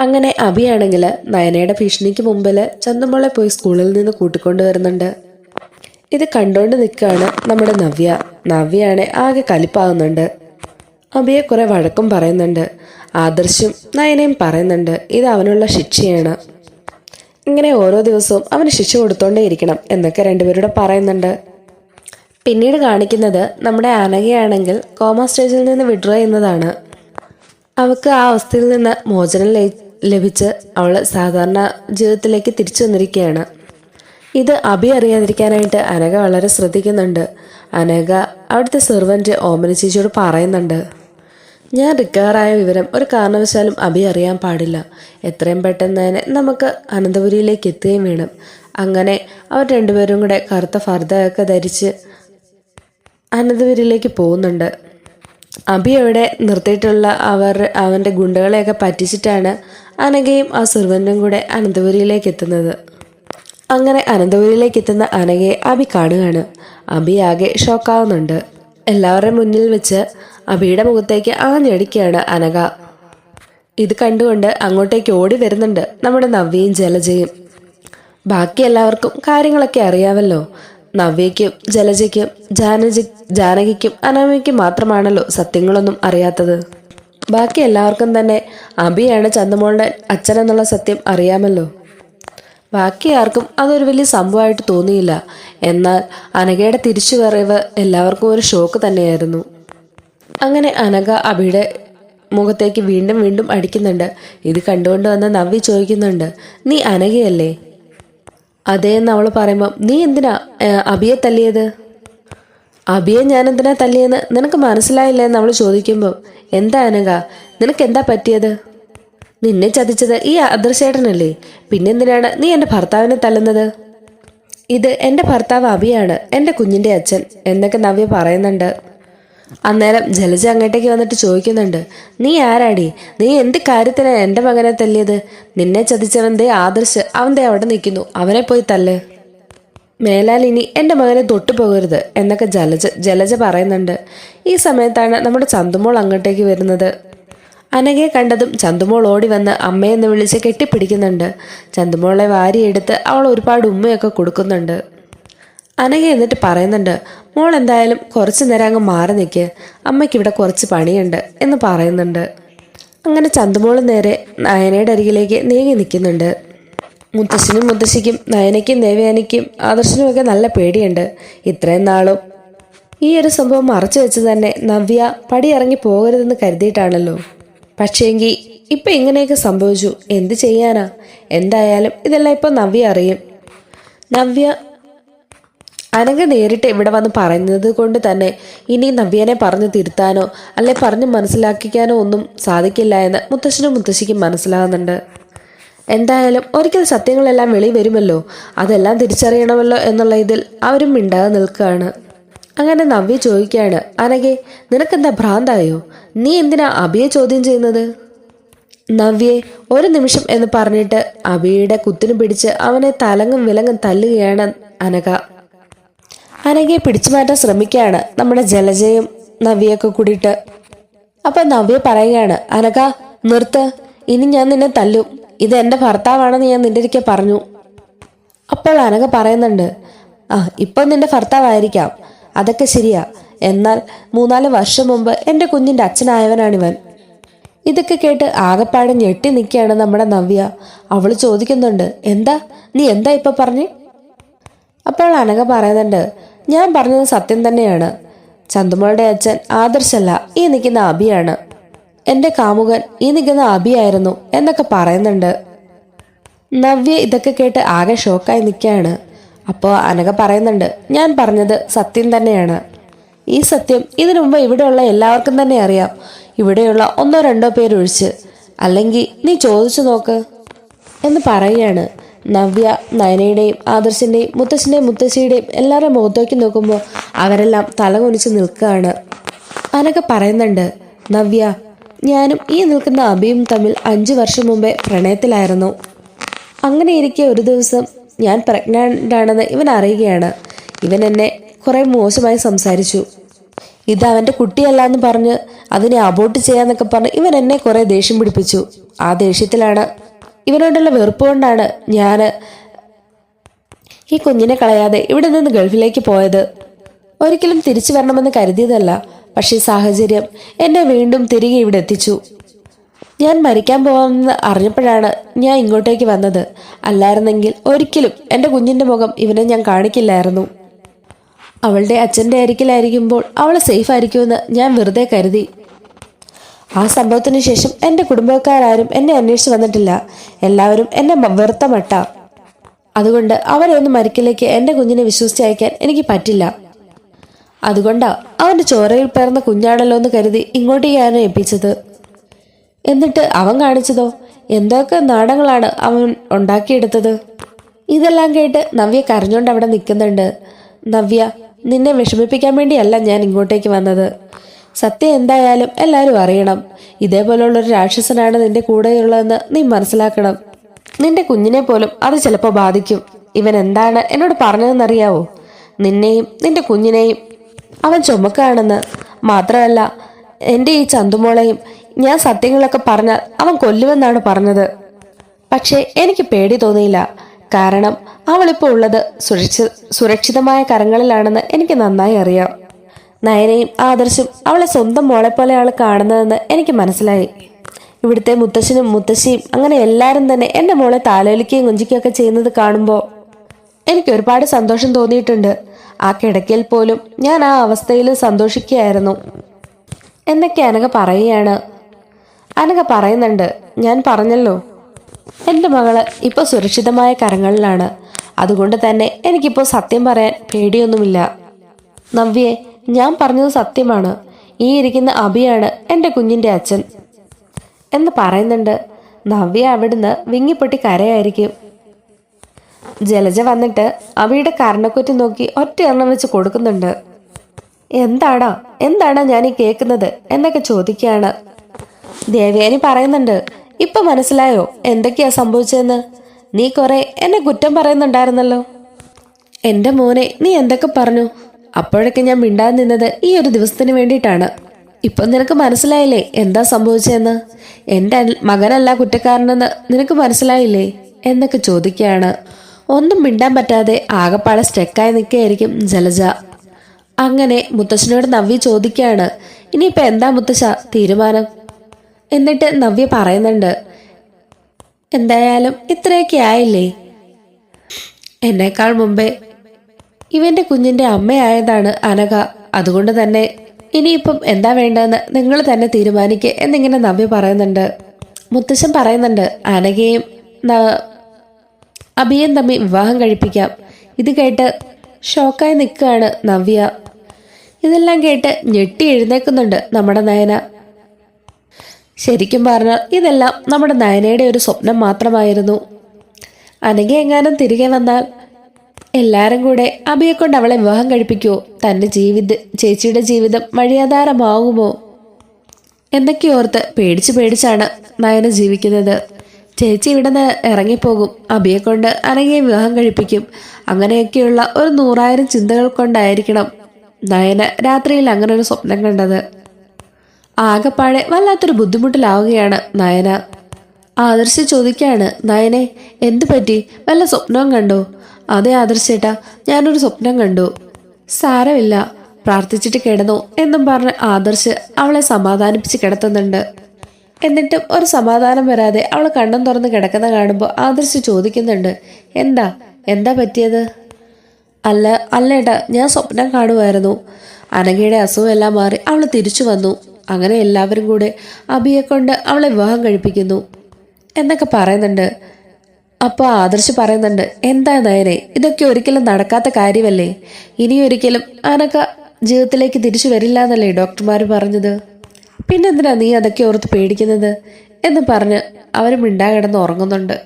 അങ്ങനെ അഭിയാണെങ്കിൽ നയനയുടെ ഭീഷണിക്ക് മുമ്പിൽ ചന്ദമോളെ പോയി സ്കൂളിൽ നിന്ന് കൂട്ടിക്കൊണ്ടു വരുന്നുണ്ട്. ഇത് കണ്ടുകൊണ്ട് നിൽക്കുകയാണ് നമ്മുടെ നവ്യ. നവ്യയാണ് ആകെ കലിപ്പാകുന്നുണ്ട്. അഭിയെ കുറെ വഴക്കും പറയുന്നുണ്ട്. ആദർശും നയനയും പറയുന്നുണ്ട് ഇത് അവനുള്ള ശിക്ഷയാണ്. ഇങ്ങനെ ഓരോ ദിവസവും അവന് ശിക്ഷ കൊടുത്തോണ്ടേയിരിക്കണം എന്നൊക്കെ രണ്ടുപേരോട് പറയുന്നുണ്ട്. പിന്നീട് കാണിക്കുന്നത് നമ്മുടെ ആനകയാണെങ്കിൽ കോമ സ്റ്റേജിൽ നിന്ന് വിഡ്രോ ചെയ്യുന്നതാണ്. അവക്ക് ആ അവസ്ഥയിൽ നിന്ന് മോചനം ലയി- ലഭിച്ച് അവൾ സാധാരണ ജീവിതത്തിലേക്ക് തിരിച്ചു വന്നിരിക്കുകയാണ്. ഇത് അഭി അറിയാതിരിക്കാനായിട്ട് അനഘ വളരെ ശ്രദ്ധിക്കുന്നുണ്ട്. അനഘ അവിടുത്തെ സെർവന്റ് ഓമന ചേച്ചിയോട് പറയുന്നുണ്ട്. ഞാൻ റിക്കവറായ വിവരം ഒരു കാരണവശാലും അഭി അറിയാൻ പാടില്ല. എത്രയും പെട്ടെന്ന് തന്നെ നമുക്ക് അനന്തപുരിയിലേക്ക് എത്തുകയും വേണം. അങ്ങനെ അവർ രണ്ടുപേരും കൂടെ കറുത്ത ഫർദയൊക്കെ ധരിച്ച് അനന്തപുരിയിലേക്ക് പോകുന്നുണ്ട്. അഭി അവിടെ നിർത്തിയിട്ടുള്ള അവർ അവന്റെ ഗുണ്ടകളെയൊക്കെ പറ്റിച്ചിട്ടാണ് അനഘയും ആ സെർവന്റും കൂടെ അനന്തപുരിയിലേക്ക് എത്തുന്നത്. അങ്ങനെ അനന്തപുരിയിലേക്ക് എത്തുന്ന അനഘയെ അബി കാണുകയാണ്. അബി ആകെ ഷോക്കാവുന്നുണ്ട്. എല്ലാവരുടെ മുന്നിൽ വെച്ച് അബിയുടെ മുഖത്തേക്ക് ആഞ്ഞടിക്കുകയാണ് അനഘ. ഇത് കണ്ടുകൊണ്ട് അങ്ങോട്ടേക്ക് ഓടി വരുന്നുണ്ട് നമ്മുടെ നവ്യയും ജലജയും. ബാക്കി എല്ലാവർക്കും കാര്യങ്ങളൊക്കെ അറിയാമല്ലോ. നവ്യയ്ക്കും ജലജയ്ക്കും ജാനജി ജാനകിക്കും അനാമിക്കും മാത്രമാണല്ലോ സത്യങ്ങളൊന്നും അറിയാത്തത്. ബാക്കി എല്ലാവർക്കും തന്നെ അഭിയാണ് ചന്ദമോളുടെ അച്ഛനെന്നുള്ള സത്യം അറിയാമല്ലോ. ബാക്കി ആർക്കും അതൊരു വലിയ സംഭവമായിട്ട് തോന്നിയില്ല. എന്നാൽ അനഘയുടെ തിരിച്ചുവരവ് എല്ലാവർക്കും ഒരു ഷോക്ക് തന്നെയായിരുന്നു. അങ്ങനെ അനഘ അബിയുടെ മുഖത്തേക്ക് വീണ്ടും വീണ്ടും അടിക്കുന്നുണ്ട്. ഇത് കണ്ടുകൊണ്ട് വന്ന നവ്യ ചോദിക്കുന്നുണ്ട് നീ അനഘയല്ലേ? അതേ എന്ന് അവൾ പറയുമ്പം നീ എന്തിനാ അബിയെ തല്ലിയത്? അഭിയെ ഞാൻ എന്തിനാ തല്ലിയെന്ന് നിനക്ക് മനസ്സിലായില്ലേ എന്ന് അവൾ ചോദിക്കുമ്പോൾ എന്താ അനക നിനക്ക് എന്താ പറ്റിയത്? നിന്നെ ചതിച്ചത് ഈ അദർശേട്ടനല്ലേ പിന്നെന്തിനാണ് നീ എന്റെ ഭർത്താവിനെ തല്ലുന്നത്? ഇത് എന്റെ ഭർത്താവ് അഭിയാണ് എന്റെ കുഞ്ഞിന്റെ അച്ഛൻ എന്നൊക്കെ നവ്യ പറയുന്നുണ്ട്. അന്നേരം ജലജ അങ്ങോട്ടേക്ക് വന്നിട്ട് ചോദിക്കുന്നുണ്ട് നീ ആരാടി? നീ എന്ത് കാര്യത്തിനാണ് എന്റെ മകനെ തല്ലിയത്? നിന്നെ ചതിച്ചവൻ ദേ ആദർശ് അവൻ ദേ അവിടെ നിൽക്കുന്നു അവനെ പോയി തല്ല്. മേലാൽ ഇനി എന്റെ മകനെ തൊട്ടു പോകരുത് എന്നൊക്കെ ജലജ ജലജ പറയുന്നുണ്ട്. ഈ സമയത്താണ് നമ്മുടെ ചന്തുമോൾ അങ്ങോട്ടേക്ക് വരുന്നത്. അനകെ കണ്ടതും ചന്തുമോൾ ഓടി വന്ന് അമ്മയെന്ന് വിളിച്ച് കെട്ടിപ്പിടിക്കുന്നുണ്ട്. ചന്തുമോളെ വാരിയെടുത്ത് അവൾ ഒരുപാട് ഉമ്മയൊക്കെ കൊടുക്കുന്നുണ്ട്. അനകെ എന്നിട്ട് പറയുന്നുണ്ട് മോൾ എന്തായാലും കുറച്ചു നേരം അങ്ങ് മാറി നിൽക്ക് അമ്മയ്ക്ക് ഇവിടെ കുറച്ച് പണിയുണ്ട് എന്ന് പറയുന്നുണ്ട്. അങ്ങനെ ചന്തുമോൾ നേരെ നയനയുടെ അരികിലേക്ക് നീങ്ങി നിൽക്കുന്നുണ്ട്. മുത്തശ്ശനും മുത്തശ്ശിക്കും നയനയ്ക്കും ദേവയാനിക്കും ആദർശനുമൊക്കെ നല്ല പേടിയുണ്ട്. ഇത്രയും നാളും ഈ ഒരു സംഭവം മറച്ചു വെച്ച് തന്നെ നവ്യ പടിയിറങ്ങി പോകരുതെന്ന് കരുതിയിട്ടാണല്ലോ. പക്ഷേങ്കിൽ ഇപ്പം ഇങ്ങനെയൊക്കെ സംഭവിച്ചു. എന്ത് ചെയ്യാനാ? എന്തായാലും ഇതെല്ലാം ഇപ്പോൾ നവ്യ അറിയും. നവ്യ അനഘ നേരിട്ട് ഇവിടെ വന്ന് പറയുന്നത് കൊണ്ട് തന്നെ ഇനി നവ്യനെ പറഞ്ഞു തിരുത്താനോ അല്ലെ പറഞ്ഞു മനസ്സിലാക്കിക്കാനോ ഒന്നും സാധിക്കില്ല എന്ന് മുത്തശ്ശനും മുത്തശ്ശിക്കും മനസ്സിലാകുന്നുണ്ട് എന്തായാലും ഒരിക്കൽ സത്യങ്ങളെല്ലാം വെളി വരുമല്ലോ. അതെല്ലാം തിരിച്ചറിയണമല്ലോ എന്നുള്ള ഇതിൽ അവരും മിണ്ടാതെ നിൽക്കുകയാണ്. അങ്ങനെ നവ്യ ചോദിക്കുകയാണ് അനകെ നിനക്കെന്താ ഭ്രാന്തായോ? നീ എന്തിനാ അഭിയെ ചോദ്യം ചെയ്യുന്നത്? നവ്യെ ഒരു നിമിഷം എന്ന് പറഞ്ഞിട്ട് അഭിയുടെ കുത്തിനു പിടിച്ച് അവനെ തലങ്ങും വിലങ്ങും തല്ലുകയാണ് അനഘ. അനഘയെ പിടിച്ചു മാറ്റാൻ ശ്രമിക്കുകയാണ് നമ്മുടെ ജലജയും നവ്യൊക്കെ കൂടിയിട്ട്. അപ്പൊ നവ്യ പറയുകയാണ് അനഘ നിർത്ത്. ഇനി ഞാൻ നിന്നെ തല്ലും. ഇത് എന്റെ ഭർത്താവാണെന്ന് ഞാൻ നിന്റെ ഇരിക്കെ പറഞ്ഞു. അപ്പോൾ അനഘ പറയുന്നുണ്ട് ആ ഇപ്പം നിന്റെ ഭർത്താവായിരിക്കാം. അതൊക്കെ ശരിയാ. എന്നാൽ മൂന്നാൽ വർഷം മുമ്പ് എന്റെ കുഞ്ഞിന്റെ അച്ഛനായവനാണിവൻ. ഇതൊക്കെ കേട്ട് ആകപ്പാടെ ഞെട്ടി നിൽക്കുകയാണ് നമ്മുടെ നവ്യ. അവൾ ചോദിക്കുന്നുണ്ട് എന്താ? നീ എന്താ ഇപ്പൊ പറഞ്ഞേ? അപ്പോൾ അനഘ പറയുന്നുണ്ട് ഞാൻ പറഞ്ഞത് സത്യം തന്നെയാണ്. ചന്തുമോളുടെ അച്ഛൻ ആദർശല്ല ഈ നിൽക്കുന്ന അബിയാണ്. എന്റെ കാമുകൻ ഈ നിൽക്കുന്ന അബിയായിരുന്നു എന്നൊക്കെ പറയുന്നുണ്ട്. നവ്യ ഇതൊക്കെ കേട്ട് ആകെ ഷോക്കായി നിൽക്കുകയാണ്. അപ്പോൾ അനഘ പറയുന്നുണ്ട് ഞാൻ പറഞ്ഞത് സത്യം തന്നെയാണ്. ഈ സത്യം ഇതിനു മുമ്പ് ഇവിടെയുള്ള എല്ലാവർക്കും തന്നെ അറിയാം. ഇവിടെയുള്ള ഒന്നോ രണ്ടോ പേരൊഴിച്ച്. അല്ലെങ്കിൽ നീ ചോദിച്ചു നോക്ക് എന്ന് പറയുകയാണ്. നവ്യ നയനയുടെയും ആദർശിന്റെയും മുത്തശ്ശന്റെയും മുത്തശ്ശിയുടെയും എല്ലാവരുടെ മുഖത്തേക്ക് നോക്കുമ്പോൾ അവരെല്ലാം തലകുനിച്ച് നിൽക്കുകയാണ്. അനൊക്കെ പറയുന്നുണ്ട് നവ്യ ഞാനും ഈ നിൽക്കുന്ന അഭിയും തമ്മിൽ അഞ്ചു വർഷം മുമ്പേ പ്രണയത്തിലായിരുന്നു. അങ്ങനെ ഇരിക്കെ ഒരു ദിവസം ഞാൻ പ്രഗ്നന്റ് ആണെന്ന് ഇവൻ അറിയുകയാണ്. ഇവൻ എന്നെ കുറെ മോശമായി സംസാരിച്ചു. ഇത് അവന്റെ കുട്ടിയല്ല എന്ന് പറഞ്ഞ് അതിനെ അബോട്ട് ചെയ്യാന്നൊക്കെ പറഞ്ഞ് ഇവൻ എന്നെ കുറെ ദേഷ്യം പിടിപ്പിച്ചു. ആ ദേഷ്യത്തിലാണ് ഇവനോടുള്ള വെറുപ്പ് കൊണ്ടാണ് ഞാൻ ഈ കുഞ്ഞിനെ കളയാതെ ഇവിടെ നിന്ന് ഗൾഫിലേക്ക് പോയത്. ഒരിക്കലും തിരിച്ചു വരണമെന്ന് കരുതിയതല്ല പക്ഷേ സാഹചര്യം എന്നെ വീണ്ടും തിരികെ ഇവിടെ എത്തിച്ചു. ഞാൻ മരിക്കാൻ പോകുമെന്ന് അറിഞ്ഞപ്പോഴാണ് ഞാൻ ഇങ്ങോട്ടേക്ക് വന്നത്. അല്ലായിരുന്നെങ്കിൽ ഒരിക്കലും എന്റെ കുഞ്ഞിന്റെ മുഖം ഇവനെ ഞാൻ കാണിക്കില്ലായിരുന്നു. അവളുടെ അച്ഛന്റെ അരികിലായിരിക്കുമ്പോൾ അവൾ സേഫ് ആയിരിക്കുമെന്ന് ഞാൻ വെറുതെ കരുതി. ആ സംഭവത്തിന് ശേഷം എന്റെ കുടുംബക്കാരും എന്നെ അന്വേഷിച്ച് വന്നിട്ടില്ല. എല്ലാവരും എന്നെ വെറുത്തമട്ട. വെറുത്ത മട്ട അതുകൊണ്ട് അവരെ ഒന്ന് മരിക്കലേക്ക് എന്റെ കുഞ്ഞിനെ വിശ്വസിച്ച് അയക്കാൻ എനിക്ക് പറ്റില്ല. അതുകൊണ്ടാ അവന്റെ ചോരയിൽ പിറന്ന കുഞ്ഞാണല്ലോ എന്ന് കരുതി ഇങ്ങോട്ടേക്കാണ് ഏൽപ്പിച്ചത്. എന്നിട്ട് അവൻ കാണിച്ചതോ? എന്തൊക്കെ നാടങ്ങളാണ് അവൻ ഉണ്ടാക്കിയെടുത്തത്? ഇതെല്ലാം കേട്ട് നവ്യ കരഞ്ഞോണ്ട് അവിടെ നിൽക്കുന്നുണ്ട്. നവ്യ നിന്നെ വിഷമിപ്പിക്കാൻ വേണ്ടിയല്ല ഞാൻ ഇങ്ങോട്ടേക്ക് വന്നത്. സത്യം എന്തായാലും എല്ലാവരും അറിയണം. ഇതേപോലുള്ള ഒരു രാക്ഷസനാണ് നിന്റെ കൂടെയുള്ളതെന്ന് നീ മനസ്സിലാക്കണം. നിന്റെ കുഞ്ഞിനെ പോലും അത് ചിലപ്പോൾ ബാധിക്കും. ഇവൻ എന്താണ് എന്നോട് പറഞ്ഞതെന്നറിയാവോ? നിന്നെയും നിന്റെ കുഞ്ഞിനെയും അവൻ ചുമക്കാണെന്ന് മാത്രമല്ല എന്റെ ഈ ചന്തുമോളെയും ഞാൻ സത്യങ്ങളൊക്കെ പറഞ്ഞാൽ അവൻ കൊല്ലുമെന്നാണ് പറഞ്ഞത്. പക്ഷേ എനിക്ക് പേടി തോന്നിയില്ല. കാരണം അവളിപ്പോൾ ഉള്ളത് സുരക്ഷി സുരക്ഷിതമായ കരങ്ങളിലാണെന്ന് എനിക്ക് നന്നായി അറിയാം. നയനയും ആദർശും അവളെ സ്വന്തം മോളെ പോലെയാണ് കാണുന്നതെന്ന് എനിക്ക് മനസ്സിലായി. ഇവിടുത്തെ മുത്തശ്ശനും മുത്തശ്ശിയും അങ്ങനെ എല്ലാവരും തന്നെ എന്റെ മോളെ താലോലിക്കുകയും കുഞ്ചിക്കുകയൊക്കെ ചെയ്യുന്നത് കാണുമ്പോൾ എനിക്ക് ഒരുപാട് സന്തോഷം തോന്നിയിട്ടുണ്ട്. ആ കിടക്കയിൽ പോലും ഞാൻ ആ അവസ്ഥയിൽ സന്തോഷിക്കുകയായിരുന്നു. എന്നൊക്കെ അനഘ പറയുകയാണ്. അനക പറയുന്നുണ്ട് ഞാൻ പറഞ്ഞല്ലോ. എന്റെ മകൾ ഇപ്പോൾ സുരക്ഷിതമായ കരങ്ങളിലാണ്. അതുകൊണ്ട് തന്നെ എനിക്കിപ്പോൾ സത്യം പറയാൻ പേടിയൊന്നുമില്ല. നവ്യെ ഞാൻ പറഞ്ഞത് സത്യമാണ്. ഈ ഇരിക്കുന്ന അഭിയാണ് എന്റെ കുഞ്ഞിന്റെ അച്ഛൻ. എന്ന് പറയുന്നുണ്ട്. നവ്യ അവിടുന്ന് വിങ്ങിപ്പൊട്ടി കരയായിരിക്കും. ജലജ വന്നിട്ട് അവിയുടെ കർണക്കുറ്റി നോക്കി ഒറ്റ എണ്ണം വെച്ച് കൊടുക്കുന്നുണ്ട്. എന്താടാ? എന്താണ് ഞാൻ ഈ കേൾക്കുന്നത്? എന്നൊക്കെ ചോദിക്കുകയാണ്. ദേവയാനി പറയുന്നുണ്ട് ഇപ്പൊ മനസ്സിലായോ എന്തൊക്കെയാ സംഭവിച്ചതെന്ന്? നീ കുറെ എന്നെ കുറ്റം പറയുന്നുണ്ടായിരുന്നല്ലോ. എന്റെ മോനെ നീ എന്തൊക്കെ പറഞ്ഞു? അപ്പോഴൊക്കെ ഞാൻ മിണ്ടാൻ നിന്നത് ഈ ഒരു ദിവസത്തിന് വേണ്ടിയിട്ടാണ്. ഇപ്പൊ നിനക്ക് മനസ്സിലായില്ലേ എന്താ സംഭവിച്ചതെന്ന്? എന്റെ മകനല്ല കുറ്റക്കാരനെന്ന് നിനക്ക് മനസ്സിലായില്ലേ എന്നൊക്കെ ചോദിക്കുകയാണ്. ഒന്നും മിണ്ടാൻ പറ്റാതെ ആകപ്പാടെ സ്റ്റെക്കായി നിൽക്കുകയായിരിക്കും ജലജ. അങ്ങനെ മുത്തശ്ശനോട് നവ്യ ചോദിക്കുകയാണ് ഇനിയിപ്പോ എന്താ മുത്തശ്ശ തീരുമാനം? എന്നിട്ട് നവ്യ പറയുന്നുണ്ട് എന്തായാലും ഇത്രയൊക്കെ ആയില്ലേ? എന്നേക്കാൾ മുമ്പേ ഇവന്റെ കുഞ്ഞിന്റെ അമ്മയായതാണ് അനഘ. അതുകൊണ്ട് തന്നെ ഇനിയിപ്പം എന്താ വേണ്ടതെന്ന് നിങ്ങൾ തന്നെ തീരുമാനിക്കുക എന്നിങ്ങനെ നവ്യ പറയുന്നുണ്ട്. മുത്തശ്ശൻ പറയുന്നുണ്ട് അനഘയും അഭിയും തമ്മിൽ വിവാഹം കഴിപ്പിക്കാം. ഇത് കേട്ട് ഷോക്കായി നിൽക്കുകയാണ് നവ്യ. ഇതെല്ലാം കേട്ട് ഞെട്ടി എഴുന്നേക്കുന്നുണ്ട് നമ്മുടെ നയന. ശരിക്കും പറഞ്ഞാൽ ഇതെല്ലാം നമ്മുടെ നയനയുടെ ഒരു സ്വപ്നം മാത്രമായിരുന്നു. അനഘ എങ്ങാനും തിരികെ വന്നാൽ എല്ലാരും കൂടെ അബിയെ കൊണ്ട് അവളെ വിവാഹം കഴിപ്പിക്കുമോ തന്റെ ജീവിത ചേച്ചിയുടെ ജീവിതം വഴിയാധാരമാകുമോ? എന്നൊക്കെ ഓർത്ത് പേടിച്ച് പേടിച്ചാണ് നയന ജീവിക്കുന്നത്. ചേച്ചി ഇവിടെ നിന്ന് ഇറങ്ങിപ്പോകും. അബിയെ കൊണ്ട് അനങ്ങിയെ വിവാഹം കഴിപ്പിക്കും. അങ്ങനെയൊക്കെയുള്ള ഒരു നൂറായിരം ചിന്തകൾ കൊണ്ടായിരിക്കണം നയന രാത്രിയിൽ അങ്ങനെ ഒരു സ്വപ്നം കണ്ടത്. ആകപ്പാടെ വല്ലാത്തൊരു ബുദ്ധിമുട്ടിലാവുകയാണ് നയന. ആദർശ് ചോദിക്കാണ് നയനെ എന്തു പറ്റി വല്ല സ്വപ്നവും കണ്ടോ? അതെ ആദർശേട്ടാ ഞാനൊരു സ്വപ്നം കണ്ടു. സാരമില്ല പ്രാർത്ഥിച്ചിട്ട് കിടന്നു എന്നും പറഞ്ഞ് ആദർശ് അവളെ സമാധാനിപ്പിച്ച് കിടത്തുന്നുണ്ട്. എന്നിട്ടും ഒരു സമാധാനം വരാതെ അവൾ കണ്ണും തുറന്ന് കിടക്കുന്ന കാണുമ്പോൾ ആദർശ് ചോദിക്കുന്നുണ്ട് എന്താ എന്താ പറ്റിയത്? അല്ല അല്ലേട്ടാ ഞാൻ സ്വപ്നം കാണുമായിരുന്നു അനഘയുടെ അസുഖമെല്ലാം മാറി അവൾ തിരിച്ചു വന്നു. അങ്ങനെ എല്ലാവരും കൂടെ അബിയെ കൊണ്ട് അവളെ വിവാഹം കഴിപ്പിക്കുന്നു. എന്നൊക്കെ പറയുന്നുണ്ട്. അപ്പോൾ ആദർശ് പറയുന്നുണ്ട് എന്താ നയനെ ഇതൊക്കെ ഒരിക്കലും നടക്കാത്ത കാര്യമല്ലേ? ഇനിയൊരിക്കലും അനക്ക ജീവിതത്തിലേക്ക് തിരിച്ചു വരില്ല എന്നല്ലേ ഡോക്ടർമാർ പറഞ്ഞത്? പിന്നെന്തിനാ നീ അതൊക്കെ ഓർത്ത് പേടിക്കുന്നത്? എന്ന് പറഞ്ഞ് അവരും മിണ്ടാ കിടന്ന് ഉറങ്ങുന്നുണ്ട്.